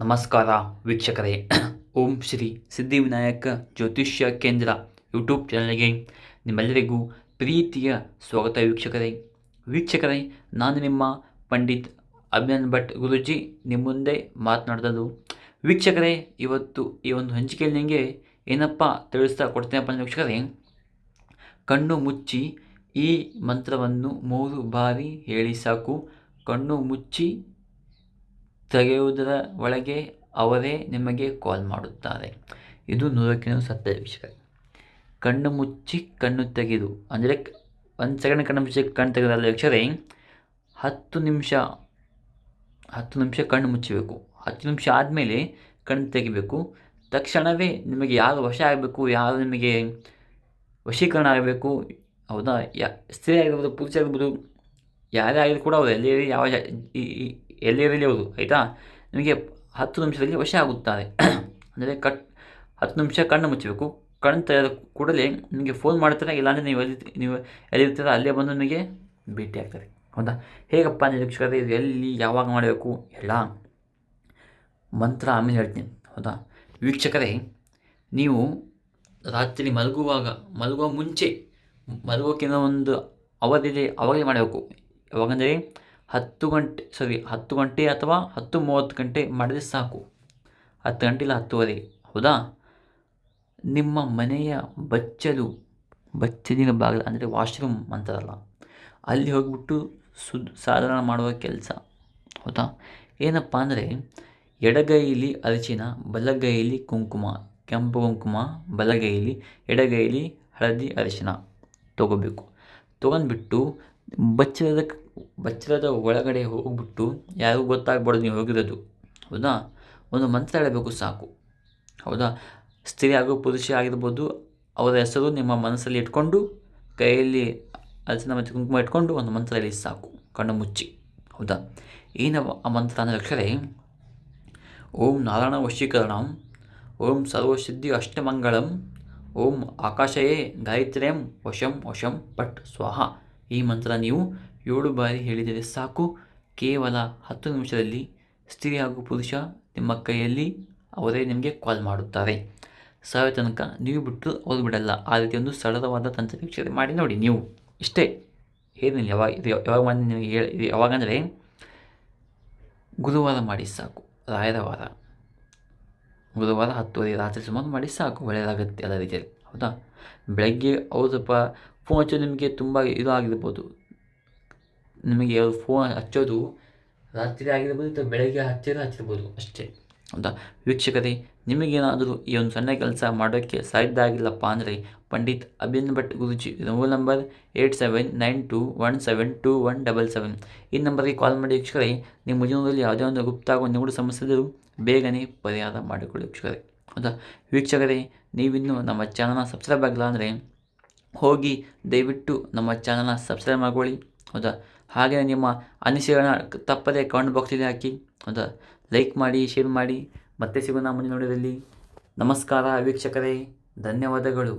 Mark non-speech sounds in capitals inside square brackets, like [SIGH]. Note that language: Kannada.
ನಮಸ್ಕಾರ ವೀಕ್ಷಕರೇ. ಓಂ ಶ್ರೀ ಸಿದ್ಧಿವಿನಾಯಕ ಜ್ಯೋತಿಷ್ಯ ಕೇಂದ್ರ ಯೂಟ್ಯೂಬ್ ಚಾನಲ್ಗೆ ನಿಮ್ಮೆಲ್ಲರಿಗೂ ಪ್ರೀತಿಯ ಸ್ವಾಗತ ವೀಕ್ಷಕರೇ. ವೀಕ್ಷಕರೇ, ನಾನು ನಿಮ್ಮ ಪಂಡಿತ್ ಅಭಿನಂದ್ ಭಟ್ ಗುರುಜಿ ನಿಮ್ಮ ಮುಂದೆ ಮಾತನಾಡಿದಲು ವೀಕ್ಷಕರೇ, ಇವತ್ತು ಈ ಒಂದು ಹಂಚಿಕೆಯಲ್ಲಿ ನಿಮಗೆ ಏನಪ್ಪ ತಿಳಿಸ್ತಾ ಕೊಡ್ತೇನಪ್ಪ ವೀಕ್ಷಕರೇ, ಕಣ್ಣು ಮುಚ್ಚಿ ಈ ಮಂತ್ರವನ್ನು ಮೂರು ಬಾರಿ ಹೇಳಿ ಸಾಕು. ಕಣ್ಣು ಮುಚ್ಚಿ ತೆಗೆಯುವುದರ ಒಳಗೆ ಅವರೇ ನಿಮಗೆ ಕಾಲ್ ಮಾಡುತ್ತಾರೆ. ಇದು ನೂರಕ್ಕೆ ನೂರು ಸತ್ಯ ವಿಷಯ. ಕಣ್ಣು ಮುಚ್ಚಿ ಕಣ್ಣು ತೆಗೆದು, ಅಂದರೆ ಒಂದು ಸೆಕೆಂಡ್ ಕಣ್ಣು ಮುಚ್ಚಿ ಕಣ್ಣು ತೆಗೆದಲ್ಲ ಯಕ್ಷರೇ ಹತ್ತು ನಿಮಿಷ ಹತ್ತು ನಿಮಿಷ ಕಣ್ಣು ಮುಚ್ಚಬೇಕು. ಹತ್ತು ನಿಮಿಷ ಆದಮೇಲೆ ಕಣ್ಣು ತೆಗಿಬೇಕು. ತಕ್ಷಣವೇ ನಿಮಗೆ ಯಾರು ವಶ ಆಗಬೇಕು, ಯಾರು ನಿಮಗೆ ವಶೀಕರಣ ಆಗಬೇಕು, ಹೌದಾ? ಯಾ, ಸ್ತ್ರೀ ಆಗಿರ್ಬೋದು, ಪುರುಷ ಆಗಿರ್ಬೋದು, ಯಾರೇ ಆಗಿದ್ರು ಕೂಡ ಅವರು ಎಲ್ಲಿ, ಯಾವ ಜಾ- ಈ- ಈ- ಎಲ್ಲಿ ಇರಲಿ ಅವರು ಆಯಿತಾ? ನಿಮಗೆ ಹತ್ತು ನಿಮಿಷದಲ್ಲಿ ವಶ ಆಗುತ್ತಾರೆ. [CLEARS THROAT] ಅಂದರೆ ಕಟ್, ಹತ್ತು ನಿಮಿಷ ಕಣ್ಣು ಮುಚ್ಚಬೇಕು. ಕಣ್ಣು ತೆರೆದ ಕೂಡಲೇ ನಿಮಗೆ ಫೋನ್ ಮಾಡ್ತಾರೆ ಇಲ್ಲಾಂದರೆ ನೀವು ಎಲ್ಲಿ, ನೀವು ಎಲ್ಲಿರ್ತೀರ? ಅಲ್ಲೇ ಬಂದು ನಿಮಗೆ ಭೇಟಿ ಆಗ್ತಾರೆ. ಹೌದಾ? ಹೇಗಪ್ಪ ನಿರೀಕ್ಷಕರೇ, ಇದು ಎಲ್ಲಿ, ಯಾವಾಗ ಮಾಡಬೇಕು? ಎಲ್ಲ ಮಂತ್ರ ಆಮೇಲೆ ಹೇಳ್ತೀನಿ. ಹೌದಾ? ವೀಕ್ಷಕರೇ, ನೀವು ರಾತ್ರಿ ಮಲಗುವಾಗ, ಮಲಗುವ ಮುಂಚೆ ಮಲಗೋಕ್ಕಿಂತ ಒಂದು ಅವಧಿಯಲ್ಲಿ ಅವಾಗಲೇ ಮಾಡಬೇಕು. ಯಾವಾಗಂದರೆ ಹತ್ತು ಗಂಟೆ ಸಾರಿ ಹತ್ತು ಗಂಟೆ ಅಥವಾ ಹತ್ತು ಮೂವತ್ತು ಗಂಟೆ ಮಾಡಿದರೆ ಸಾಕು. ಹತ್ತು ಗಂಟೆ ಇಲ್ಲ ಹತ್ತುವರೆ, ಹೌದಾ? ನಿಮ್ಮ ಮನೆಯ ಬಚ್ಚಲು, ಬಚ್ಚಲಿನ ಭಾಗ ಅಂದರೆ ವಾಶ್ರೂಮ್ ಅಂತಾರಲ್ಲ ಅಲ್ಲಿ ಹೋಗಿಬಿಟ್ಟು ಸುದ್ ಸಾಧನ ಮಾಡುವ ಕೆಲಸ, ಹೌದಾ? ಏನಪ್ಪ ಅಂದರೆ, ಎಡಗೈಲಿ ಅರಿಶಿನ, ಬಲಗೈಲಿ ಕುಂಕುಮ, ಕೆಂಪು ಕುಂಕುಮ, ಬಲಗೈಲಿ ಎಡಗೈಲಿ ಹಳದಿ ಅರಿಶಿನ ತಗೋಬೇಕು. ತೊಗೊಂಡ್ಬಿಟ್ಟು ಬಚ್ಚಲದ ಬಚ್ಚಲದ ಒಳಗಡೆ ಹೋಗ್ಬಿಟ್ಟು ಯಾರಿಗೂ ಗೊತ್ತಾಗ್ಬಾರ್ದು ನೀವು ಹೋಗಿರೋದು. ಹೌದಾ? ಒಂದು ಮಂತ್ರ ಹೇಳಬೇಕು ಸಾಕು. ಹೌದಾ? ಸ್ತ್ರೀ ಆಗೋ ಪುರುಷ ಆಗಿರ್ಬೋದು, ಅವರ ಹೆಸರು ನಿಮ್ಮ ಮನಸ್ಸಲ್ಲಿ ಇಟ್ಕೊಂಡು, ಕೈಯಲ್ಲಿ ಅರಸಿನ ಮತ್ತು ಕುಂಕುಮ ಇಟ್ಕೊಂಡು ಒಂದು ಮಂತ್ರ ಹೇಳಿ ಸಾಕು. ಕಣ್ಣು ಮುಚ್ಚಿ. ಹೌದಾ? ಏನು ಆ ಮಂತ್ರ ಅಂದರೆ ಅಕ್ಷರೇ ಓಂ ನಾರಾಯಣ ವಶೀಕರಣಂ, ಓಂ ಸರ್ವಸಿದ್ಧಿ ಅಷ್ಟಮಂಗಳಂ, ಓಂ ಆಕಾಶಯೇ ಗಾಯತ್ರ್ಯಂ ವಶಂ ವಶಂ ಪಟ್ ಸ್ವಾಹ. ಈ ಮಂತ್ರ ನೀವು ಏಳು ಬಾರಿ ಹೇಳಿದರೆ ಸಾಕು. ಕೇವಲ ಹತ್ತು ನಿಮಿಷದಲ್ಲಿ ಸ್ತ್ರೀ ಹಾಗೂ ಪುರುಷ ನಿಮ್ಮ ಕೈಯಲ್ಲಿ ಅವರೇ ನಿಮಗೆ ಕಾಲ್ ಮಾಡುತ್ತಾರೆ. ಸಾವಿರ ತನಕ ನೀವು ಬಿಟ್ಟು ಅವ್ರು ಬಿಡಲ್ಲ. ಆ ರೀತಿ ಒಂದು ಸರಳವಾದ ತಂತ್ರ ವೀಕ್ಷಣೆ ಮಾಡಿ ನೋಡಿ ನೀವು. ಇಷ್ಟೇ. ಏನಿಲ್ಲ ಯಾವಾಗ ಇದು ಯಾವಾಗ ಮಾಡಿ ನಿಮಗೆ ಹೇಳಿ ಯಾವಾಗಂದರೆ ಗುರುವಾರ ಮಾಡಿ ಸಾಕು. ರಾಯರ ವಾರ. ಗುರುವಾರ ಹತ್ತುವರೆ, ರಾತ್ರಿ ಸುಮಾರು ಮಾಡಿ ಸಾಕು. ಒಳ್ಳೆಯದಾಗುತ್ತೆ ಎಲ್ಲ ರೀತಿಯಲ್ಲಿ. ಹೌದಾ? ಬೆಳಗ್ಗೆ ಅವ್ರು ಸ್ವಲ್ಪ ಫೋನ್ ಹಚ್ಚೋದು ನಿಮಗೆ ತುಂಬ ಇದು ಆಗಿರ್ಬೋದು ನಿಮಗೆ ಫೋನ್ ಹಚ್ಚೋದು ರಾತ್ರಿ ಆಗಿರ್ಬೋದು ಅಥವಾ ಬೆಳಗ್ಗೆ ಹಚ್ಚಿದ್ರೆ ಹಚ್ಚಿರ್ಬೋದು ಅಷ್ಟೇ. ಹೌದಾ? ವೀಕ್ಷಕರೇ, ನಿಮಗೇನಾದರೂ ಈ ಒಂದು ಸಣ್ಣ ಕೆಲಸ ಮಾಡೋಕ್ಕೆ ಸಾಧ್ಯ ಆಗಿಲ್ಲಪ್ಪ ಅಂದರೆ Pandit Abhin Bhat Guruji mobile number eight seven nine two one seven two one double seven. ಈ ನಂಬರ್ಗೆ ಕಾಲ್ ಮಾಡಿ ವೀಕ್ಷಕರೇ, ನಿಮ್ಮ ಜೀವನದಲ್ಲಿ ಯಾವುದೇ ಒಂದು ಗುಪ್ತ ಹಾಗೂ ನಿಗೂಢ ಸಮಸ್ಯೆ ಇದ್ದರೂ ಬೇಗನೆ ಪರಿಹಾರ ಮಾಡಿಕೊಳ್ಳಿ ವೀಕ್ಷಕರೇ. ಹೌದಾ? ವೀಕ್ಷಕರೇ, ನೀವಿನ್ನೂ ನಮ್ಮ ಚಾನಲ್ನ ಸಬ್ಸ್ಕ್ರೈಬ್ ಆಗಿಲ್ಲ ಅಂದರೆ ಹೋಗಿ ದಯವಿಟ್ಟು ನಮ್ಮ ಚಾನಲ್ನ ಸಬ್ಸ್ಕ್ರೈಬ್ ಮಾಡ್ಕೊಳ್ಳಿ. ಹೌದಾ? ಹಾಗೆ ನಿಮ್ಮ ಅನಿಸಿಕೆಗಳನ್ನ ತಪ್ಪದೇ ಕಮೆಂಟ್ ಬಾಕ್ಸಲ್ಲಿ ಹಾಕಿ. ಹೌದಾ? ಲೈಕ್ ಮಾಡಿ ಶೇರ್ ಮಾಡಿ. ಮತ್ತೆ ಸಿಗೋಣ ಮುಂದಿನ ನೋಡಿದಲ್ಲಿ ನಮಸ್ಕಾರ ವೀಕ್ಷಕರೇ. ಧನ್ಯವಾದಗಳು.